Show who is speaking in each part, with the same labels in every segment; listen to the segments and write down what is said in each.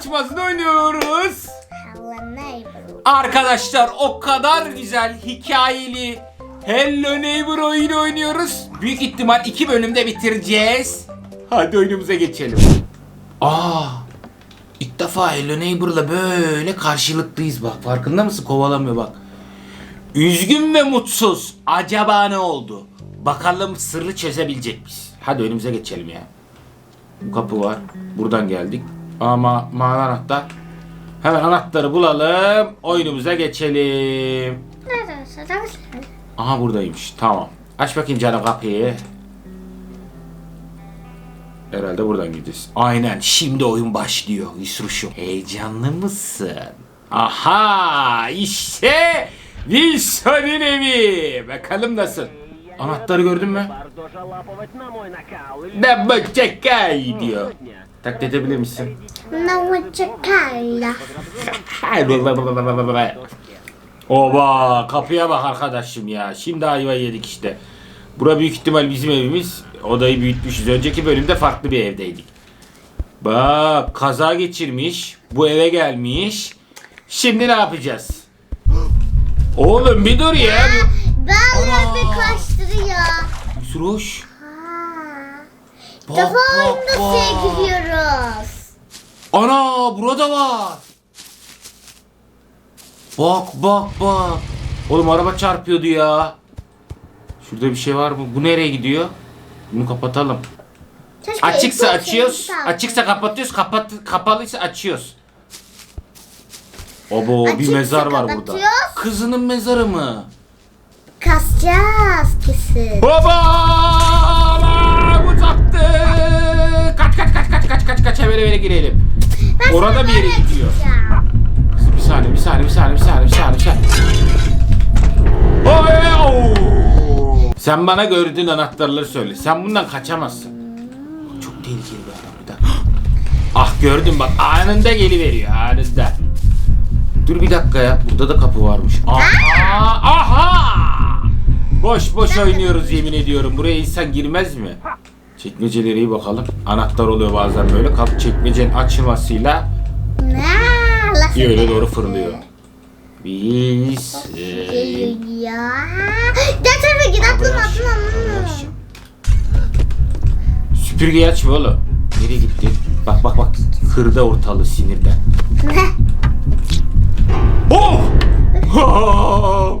Speaker 1: açmasını oynuyoruz.
Speaker 2: Hello neighbor.
Speaker 1: Arkadaşlar o kadar güzel hikayeli Hello Neighbor oyunu oynuyoruz. Büyük ihtimal iki bölümde bitireceğiz. Hadi oyunumuza geçelim. Aa, ilk defa Hello Neighbor'la böyle karşılıklıyız bak. Farkında mısın? Kovalamıyor bak. Üzgün ve mutsuz. Acaba ne oldu? Bakalım sırrı çözebilecek miyiz? Hadi önümüze geçelim ya. Bu kapı var. Buradan geldik. Ama mavi anahtar. Hemen anahtarı bulalım. Oyunumuza geçelim.
Speaker 2: Nerede?
Speaker 1: Aha buradaymış. Tamam. Aç bakayım canım kapıyı. Herhalde buradan gideceğiz. Aynen. Şimdi oyun başlıyor. Yusruş'um. Heyecanlı mısın? Aha! işte Wilson'in evi. Bakalım nasıl? Anahtarı gördün mü? Ne bakacak diyor. Taklit edebilir misin?
Speaker 2: No çakayla.
Speaker 1: Oba kapıya bak arkadaşım ya. Şimdi ayva yedik işte. Bura büyük ihtimal bizim evimiz. Odayı büyütmüşüz. Önceki bölümde farklı bir evdeydik. Bak kaza geçirmiş. Bu eve gelmiş. Şimdi ne yapacağız? Oğlum bir dur ya.
Speaker 2: Bağlar bir kaçtırıyor.
Speaker 1: Yusruş.
Speaker 2: Ha.
Speaker 1: Bak bak
Speaker 2: suya
Speaker 1: bak.
Speaker 2: giriyoruz.
Speaker 1: Ana burada var. Bak bak bak. Oğlum araba çarpıyordu ya. Şurada bir şey var mı? Bu nereye gidiyor? Bunu kapatalım.
Speaker 2: Keşke
Speaker 1: Açıksa
Speaker 2: ilk
Speaker 1: açıyoruz. Açıksa kapatıyoruz. Kapat kapalıysa açıyoruz. Obo bir
Speaker 2: Açıksa
Speaker 1: mezar var burada.
Speaker 2: kapatıyoruz.
Speaker 1: Kızının mezarı mı?
Speaker 2: Kasacağız kesin.
Speaker 1: Baba! Uzattı. Kaç kaç kaç kaç kaç kaç kaç hemen eve girelim.
Speaker 2: Ben
Speaker 1: Orada bir yere gidiyor. Kızım bir saniye, bir saniye, bir saniye, bir saniye, bir saniye, bir saniye. Oy! Sen bana gördüğün anahtarları söyle. Sen bundan kaçamazsın. Çok tehlikeli bir adam bir dakika. Ah gördüm bak anında geliveriyor anında. Dur bir dakika ya. Burada da kapı varmış. Aha! Aha! Boş boş oynuyoruz yemin ediyorum. Buraya insan girmez mi? Çekmecelere iyi bakalım. Anahtar oluyor bazen böyle. Kapı çekmecenin açılmasıyla
Speaker 2: Ne? Allah
Speaker 1: Diye öyle
Speaker 2: seni
Speaker 1: doğru fırlıyor. Biz e,
Speaker 2: Ya. Gel tarafa git atlama atlama.
Speaker 1: Süpürgeyi açma oğlum. Nereye gitti? Bak bak bak. Kırdı ortalığı sinirden. Oh!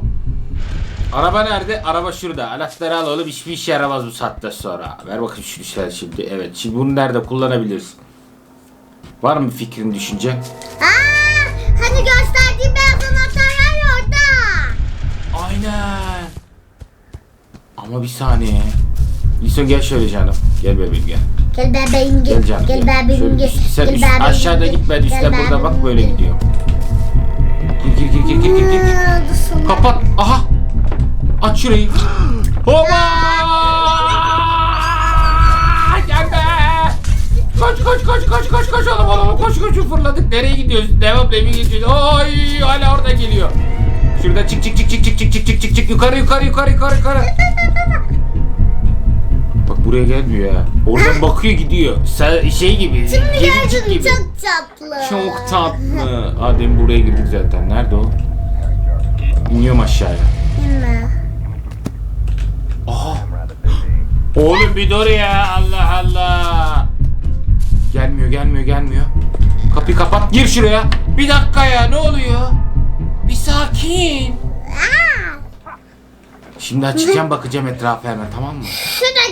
Speaker 1: Araba nerede? Araba şurada. Anahtarı al oğlum. Hiçbir işe yaramaz bu saatte sonra. Ver bakayım şunu sen şimdi. Evet. Şimdi bunu nerede kullanabiliriz? Var mı fikrin, düşünce?
Speaker 2: Aa, hani gösterdiğim beyaz anahtar var ya orada.
Speaker 1: Aynen. Ama bir saniye. Lison gel şöyle canım. Gel bebeğim gel.
Speaker 2: Gel bebeğim gel.
Speaker 1: Gel canım.
Speaker 2: Gel bebeğim
Speaker 1: Şöyle
Speaker 2: gel.
Speaker 1: sen
Speaker 2: Gel
Speaker 1: üst-
Speaker 2: bebeğim
Speaker 1: aşağıda
Speaker 2: gel.
Speaker 1: gitme.
Speaker 2: Gel
Speaker 1: Üstte burada
Speaker 2: bebeğim
Speaker 1: bak böyle
Speaker 2: gel.
Speaker 1: gidiyor. Gir gir gir gir gir gir gir. Kapat. Aha. Aç şurayı. Hoba! Gelme. Koş koş koş koş koş koş oğlum oğlum koş koş fırladık. Nereye gidiyoruz? Devam evi geçiyoruz. Oy hala orada geliyor. Şurada çık çık çık çık çık çık çık çık çık çık yukarı yukarı yukarı yukarı yukarı. Bak buraya gelmiyor ha. Oradan bakıyor gidiyor. Sen şey gibi.
Speaker 2: Şimdi
Speaker 1: gelincik
Speaker 2: gördüm
Speaker 1: gibi.
Speaker 2: çok tatlı.
Speaker 1: Çok tatlı. Adem buraya girdik zaten. Nerede o? İniyorum aşağıya.
Speaker 2: Değil
Speaker 1: Aha. Oğlum bir dur ya. Allah Allah. Gelmiyor gelmiyor gelmiyor. Kapıyı kapat gir şuraya. Bir dakika ya ne oluyor? Bir sakin. Şimdi açacağım bakacağım etrafa hemen tamam mı?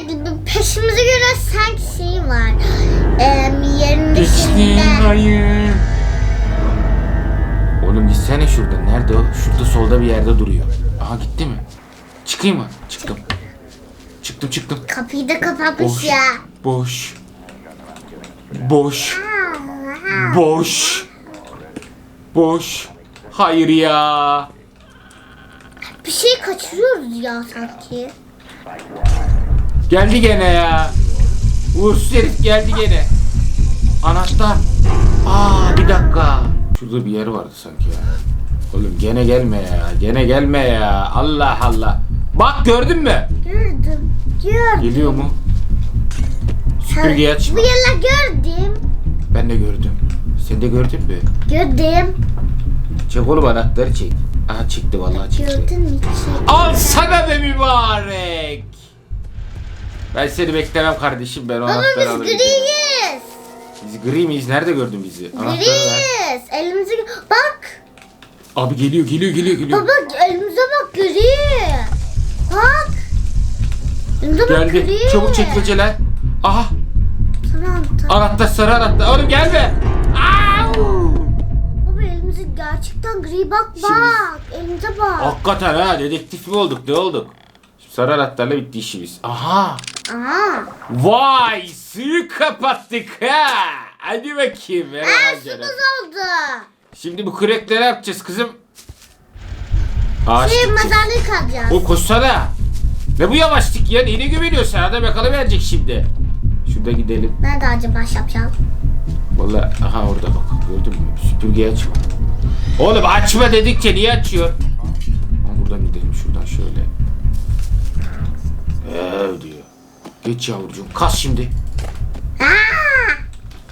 Speaker 2: Bir peşimize göre sanki şey var. Ee, yerin
Speaker 1: Geçtim hayır. Oğlum gitsene şuradan. Nerede o? Şurada solda bir yerde duruyor. Aha gitti mi? Çıkayım mı? Çıktım. Çıktım çıktım.
Speaker 2: Kapıyı da kapatmış
Speaker 1: Boş.
Speaker 2: ya.
Speaker 1: Boş. Boş. Boş. Boş. Hayır ya.
Speaker 2: Bir şey kaçırıyoruz ya sanki.
Speaker 1: Geldi gene ya. Uğursuz herif geldi gene. Anahtar. Aa bir dakika. Şurada bir yer vardı sanki ya. Oğlum gene gelme ya. Gene gelme ya. Allah Allah. Bak gördün mü?
Speaker 2: Gördüm. Gördüm.
Speaker 1: Geliyor mu? Süpürgeyi açma.
Speaker 2: Bu yıllar gördüm.
Speaker 1: Ben de gördüm. Sen de gördün mü?
Speaker 2: Gördüm.
Speaker 1: Çek oğlum anahtarı çek. Aha çıktı vallahi çıktı.
Speaker 2: Gördün mü?
Speaker 1: Al sana be mübarek. Ben seni beklemem kardeşim ben o
Speaker 2: Baba
Speaker 1: anahtarı
Speaker 2: biz
Speaker 1: alırım.
Speaker 2: griyiz.
Speaker 1: Biz gri miyiz? Nerede gördün bizi? Anahtarı ver.
Speaker 2: Griyiz. Elimizi bak.
Speaker 1: Abi geliyor geliyor geliyor geliyor.
Speaker 2: Baba elimize bak gri. Bak. Elimize bak
Speaker 1: Geldi.
Speaker 2: gri.
Speaker 1: Çabuk çekmeceler. Aha
Speaker 2: Sana anahtar.
Speaker 1: sarı anahtar. Oğlum gelme. Au!
Speaker 2: Baba elimize gerçekten gri bak bak. Elimize bak.
Speaker 1: Hakikaten ha dedektif mi olduk ne olduk? Şimdi sarı anahtarla bitti işimiz. Aha.
Speaker 2: Aa.
Speaker 1: Vay suyu kapattık ha. Hadi bakayım. Merhaba canım.
Speaker 2: oldu.
Speaker 1: Şimdi bu kürekleri yapacağız kızım. Ağaç
Speaker 2: Şey
Speaker 1: dikeceğiz.
Speaker 2: mezarlık kazacağız.
Speaker 1: O koşsana. Ne bu yavaşlık ya? Neyine güveniyorsun? Adam yakalayacak şimdi. Şurada gidelim.
Speaker 2: Nerede acaba şapşal?
Speaker 1: Vallahi aha orada bak. Gördün mü? Süpürgeyi açma. Oğlum açma dedikçe niye açıyor? Ama buradan gidelim şuradan şöyle. Ev diyor. Geç yavrucuğum. Kas şimdi.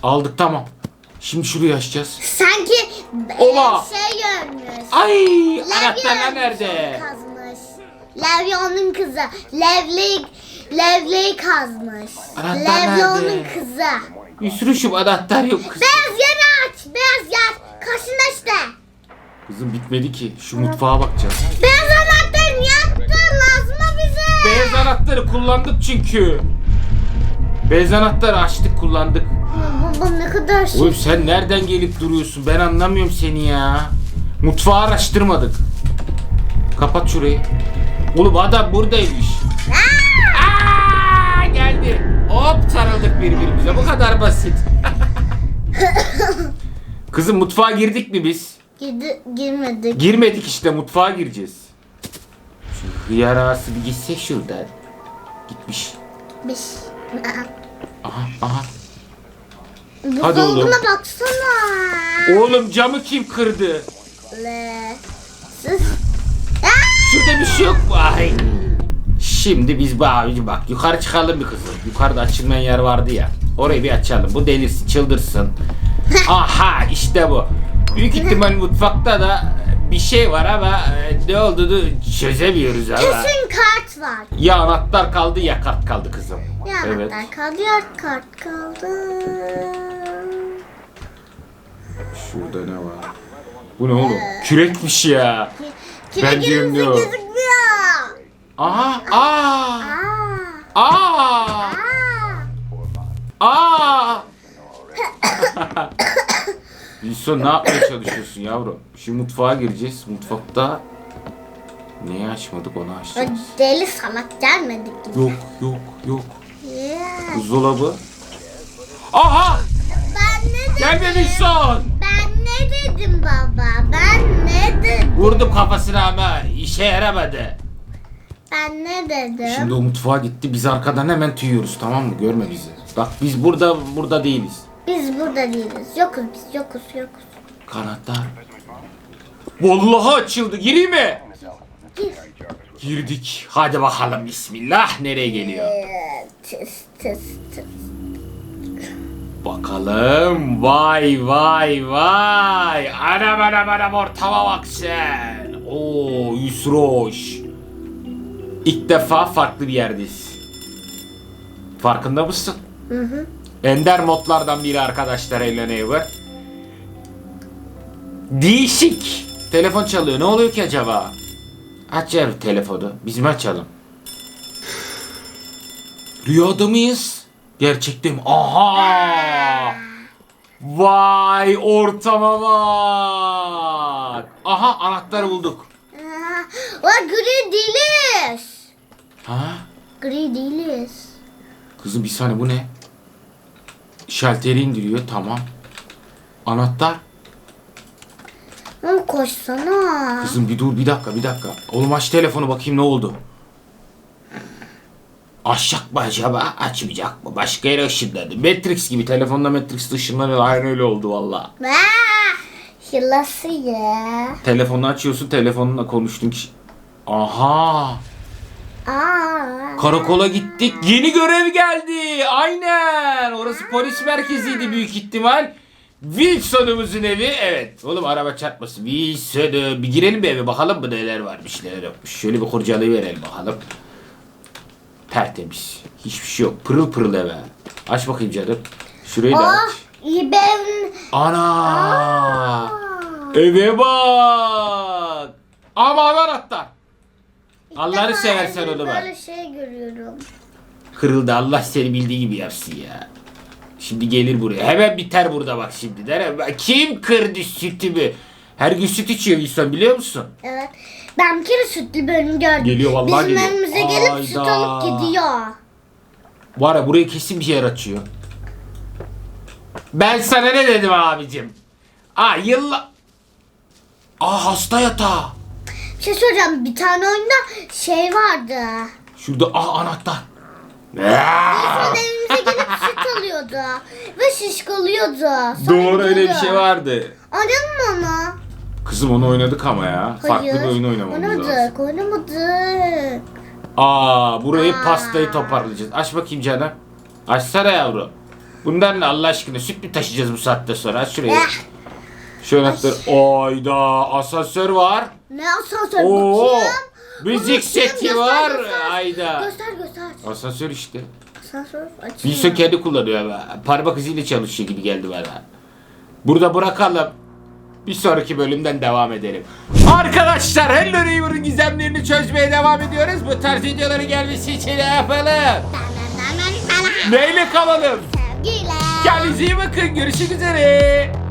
Speaker 1: Aldık tamam. Şimdi şurayı açacağız.
Speaker 2: Sanki e, şey görmüş.
Speaker 1: Ay anahtarlar
Speaker 2: ölmüş,
Speaker 1: nerede?
Speaker 2: Onu Kazmış. Levye onun kızı. Levli, Levli'yi kazmış.
Speaker 1: Anahtar
Speaker 2: Levye
Speaker 1: nerede?
Speaker 2: kızı.
Speaker 1: Yusruşum anahtar yok kız.
Speaker 2: Beyaz yeri aç. Beyaz yer. Karşında işte.
Speaker 1: Kızım bitmedi ki. Şu mutfağa bakacağız.
Speaker 2: Beyaz anahtarı niye attın? Lazım bize?
Speaker 1: Beyaz anahtarı kullandık çünkü. Beyaz anahtarı açtık kullandık.
Speaker 2: Baba ne kadar şey.
Speaker 1: Oğlum sen nereden gelip duruyorsun? Ben anlamıyorum seni ya. Mutfağı araştırmadık. Kapat şurayı. Oğlum adam buradaymış. Aa, geldi. Hop sarıldık birbirimize. Bu kadar basit. Kızım mutfağa girdik mi biz?
Speaker 2: Girdi, girmedik.
Speaker 1: Girmedik işte mutfağa gireceğiz. Şu hıyar ağası bir gitsek şuradan. Gitmiş.
Speaker 2: Beş.
Speaker 1: Aha aha. Hadi oğlum.
Speaker 2: Buzdolabına baksana.
Speaker 1: Oğlum camı kim kırdı?
Speaker 2: Le. Sus.
Speaker 1: Şey yok? Ay. Şimdi biz bu abici bak yukarı çıkalım bir kızım. Yukarıda açılmayan yer vardı ya. Orayı bir açalım. Bu delirsin çıldırsın. Aha işte bu. Büyük ihtimal mutfakta da bir şey var ama e, ne olduğunu çözemiyoruz ama.
Speaker 2: Kesin kart var.
Speaker 1: Ya anahtar kaldı ya kart kaldı kızım.
Speaker 2: Ya
Speaker 1: Evet.
Speaker 2: anahtar kaldı ya kart kaldı.
Speaker 1: Şurada ne var? Bu ne oğlum? Kürekmiş ya.
Speaker 2: Kire
Speaker 1: Ben diyorum
Speaker 2: gözükmüyor.
Speaker 1: Aha aa
Speaker 2: Aa.
Speaker 1: aa. Wilson ne yapmaya çalışıyorsun yavrum? Şimdi mutfağa gireceğiz. Mutfakta neyi açmadık onu açacağız.
Speaker 2: deli salak gelmedik gibi.
Speaker 1: Yok yok yok.
Speaker 2: Yeah.
Speaker 1: Buzdolabı. Aha!
Speaker 2: Ben ne dedim?
Speaker 1: Gelme Wilson!
Speaker 2: Ben ne dedim baba? Ben ne dedim?
Speaker 1: Vurdum kafasına ama işe yaramadı.
Speaker 2: Ben ne dedim?
Speaker 1: Şimdi o mutfağa gitti. Biz arkadan hemen tüyüyoruz tamam mı? Görme bizi. Bak biz burada burada değiliz.
Speaker 2: Biz burada değiliz. Yokuz biz. Yokuz yokuz.
Speaker 1: Kanatlar. Vallahi açıldı. Gireyim mi?
Speaker 2: Gir.
Speaker 1: Girdik. Hadi bakalım bismillah. Nereye geliyor?
Speaker 2: Tıs tıs tıs.
Speaker 1: Bakalım. Vay vay vay. Anam anam anam ortama bak sen. Oo Yusroş. İlk defa farklı bir yerdeyiz. Farkında mısın?
Speaker 2: Hı hı.
Speaker 1: Ender modlardan biri arkadaşlar Hello Neighbor. Değişik. Telefon çalıyor. Ne oluyor ki acaba? Aç ya telefonu. Biz mi açalım? Rüyada mıyız? Gerçekte mi? Aha! Vay ortama bak. Aha anahtarı bulduk.
Speaker 2: Aa, O gri değiliz.
Speaker 1: Ha?
Speaker 2: Gri değiliz.
Speaker 1: Kızım bir saniye bu ne? Şalteri indiriyor tamam. Anahtar.
Speaker 2: Oğlum koşsana.
Speaker 1: Kızım bir dur bir dakika bir dakika. Oğlum aç telefonu bakayım ne oldu? Açacak mı acaba? Açmayacak mı? Başka yere ışınladı. Matrix gibi telefonda Matrix ışınlanıyor. Aynı öyle oldu valla.
Speaker 2: Hilası ya.
Speaker 1: Telefonu açıyorsun telefonunla konuştun kişi. Aha!
Speaker 2: Aa.
Speaker 1: Karakola gittik. Yeni görev geldi. Aynen. Orası polis merkeziydi büyük ihtimal. Wilson'umuzun evi evet. Oğlum araba çarpmasın. Wilson'u bir girelim bir eve bakalım mı neler varmış neler yokmuş. Şöyle bir kurcalayı verelim bakalım. Tertemiz. Hiçbir şey yok. Pırıl pırıl eve. Aç bakayım canım. Şurayı da
Speaker 2: Oh,
Speaker 1: aç.
Speaker 2: iyi ben...
Speaker 1: Ana! Eve bak! Ama anahtar. Allah'ını seversen onu bak.
Speaker 2: Böyle şey görüyorum.
Speaker 1: Kırıldı Allah seni bildiği gibi yapsın ya. Şimdi gelir buraya. Hemen biter burada bak şimdi. Der. Kim kırdı sütümü? Her gün süt içiyor insan biliyor musun?
Speaker 2: Evet. Ben bir kere sütlü bölüm gördüm.
Speaker 1: Geliyor, vallahi
Speaker 2: Bizim
Speaker 1: geliyor.
Speaker 2: evimize gelip süt alıp gidiyor.
Speaker 1: Var ya buraya kesin bir yer açıyor. Ben sana ne dedim abicim? Aa yılla... Aa hasta yatağı.
Speaker 2: Bir şey söyleyeceğim. Bir tane oyunda şey vardı.
Speaker 1: Şurada aa anahtar.
Speaker 2: Sonra evimize gelip süt alıyordu. Ve şişkolıyordu. Sonra
Speaker 1: Doğru öyle bir
Speaker 2: gidiyordu.
Speaker 1: şey vardı.
Speaker 2: Oynadın mı onu?
Speaker 1: Kızım onu oynadık ama ya. Farklı bir oyun oynamamız lazım.
Speaker 2: Oynamadık. Oynamadık.
Speaker 1: Aa burayı
Speaker 2: Aa.
Speaker 1: pastayı toparlayacağız. Aç bakayım canım. Açsana yavru. Bundan ne Allah aşkına süt mü taşıyacağız bu saatte sonra? Aç şurayı.
Speaker 2: Eh.
Speaker 1: Şu anahtarı. Ayda asansör var.
Speaker 2: Ne asansör
Speaker 1: Oo.
Speaker 2: bakayım.
Speaker 1: Müzik seti var.
Speaker 2: göster.
Speaker 1: Ayda.
Speaker 2: Göster göster.
Speaker 1: Asansör işte.
Speaker 2: Asansör açayım.
Speaker 1: Wilson kendi kullanıyor parmak iziyle çalışıyor gibi geldi bana. Burada bırakalım. Bir sonraki bölümden devam edelim. Arkadaşlar Hello Neighbor'ın gizemlerini çözmeye devam ediyoruz. Bu tarz videoları gelmesi için ne yapalım? Neyle kalalım?
Speaker 2: Sevgiyle.
Speaker 1: Kendinize iyi bakın. Görüşmek üzere.